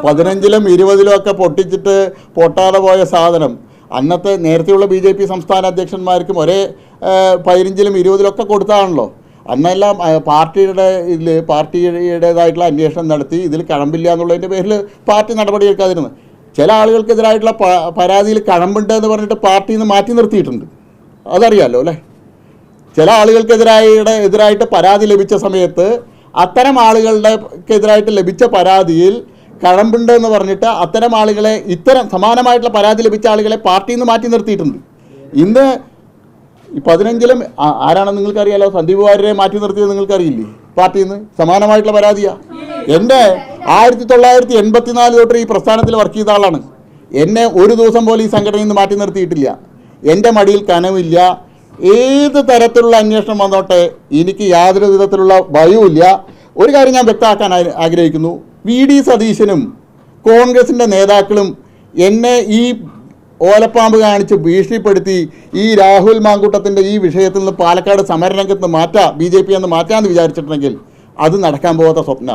പതിനഞ്ചിലും ഇരുപതിലും ഒക്കെ പൊട്ടിച്ചിട്ട് പൊട്ടാതെ പോയ സാധനം. അന്നത്തെ നേരത്തെയുള്ള ബി ജെ പി സംസ്ഥാന അധ്യക്ഷന്മാർക്കും ഒരേ പതിനഞ്ചിലും ഇരുപതിലും ഒക്കെ കൊടുത്തതാണല്ലോ. അന്നെല്ലാം പാർട്ടിയുടെ ഇതിൽ പാർട്ടിയുടേതായിട്ടുള്ള അന്വേഷണം നടത്തി ഇതിൽ കഴമ്പില്ല എന്നുള്ളതിന്റെ പേരിൽ പാർട്ടി നടപടി എടുക്കാതിരുന്നു ചില ആളുകൾക്കെതിരായിട്ടുള്ള പരാതിയിൽ കഴമ്പുണ്ട് എന്ന് പറഞ്ഞിട്ട് പാർട്ടിയിൽ നിന്ന് മാറ്റി നിർത്തിയിട്ടുണ്ട്. അതറിയാമല്ലോ അല്ലേ? ചില ആളുകൾക്കെതിരായിട്ട് എതിരായിട്ട് പരാതി ലഭിച്ച സമയത്ത് അത്തരം ആളുകളുടെ എതിരായിട്ട് ലഭിച്ച പരാതിയിൽ കഴമ്പുണ്ട് എന്ന് പറഞ്ഞിട്ട് അത്തരം ആളുകളെ ഇത്തരം സമാനമായിട്ടുള്ള പരാതി ലഭിച്ച ആളുകളെ പാർട്ടിയിൽ നിന്ന് മാറ്റി നിർത്തിയിട്ടുണ്ട്. ഇന്ന് പതിനഞ്ചിലും ആരാണെന്ന് നിങ്ങൾക്കറിയാലോ? സന്ദീപ് വാര്യരെ മാറ്റി നിർത്തിയത് നിങ്ങൾക്കറിയില്ലേ? പാർട്ടിയിൽ നിന്ന് സമാനമായിട്ടുള്ള പരാതിയാ. എന്റെ ആയിരത്തി തൊള്ളായിരത്തി എൺപത്തിനാല് തൊട്ട് ഈ പ്രസ്ഥാനത്തിൽ വർക്ക് ചെയ്ത ആളാണ്. എന്നെ ഒരു ദിവസം പോലും ഈ സംഘടനയിൽ നിന്ന് മാറ്റി നിർത്തിയിട്ടില്ല. എന്റെ മടിയിൽ കനവില്ല. ഏത് തരത്തിലുള്ള അന്വേഷണം വന്നോട്ടെ എനിക്ക് യാതൊരു വിധത്തിലുള്ള ഭയവുമില്ല. ഒരു കാര്യം ഞാൻ വ്യക്തമാക്കാൻ ആഗ്രഹിക്കുന്നു. വി ഡി സതീശനും കോൺഗ്രസിന്റെ നേതാക്കളും എന്നെ ഈ ഓലപ്പാമ്പ് കാണിച്ച് ഭീഷണിപ്പെടുത്തി ഈ രാഹുൽ മാങ്കൂട്ടത്തിന്റെ ഈ വിഷയത്തിൽ നിന്ന് പാലക്കാട് സമരരംഗത്ത് മാറ്റാം ബി ജെ പി എന്ന് മാറ്റാമെന്ന് വിചാരിച്ചിട്ടുണ്ടെങ്കിൽ അത് നടക്കാൻ പോകാത്ത സ്വപ്ന.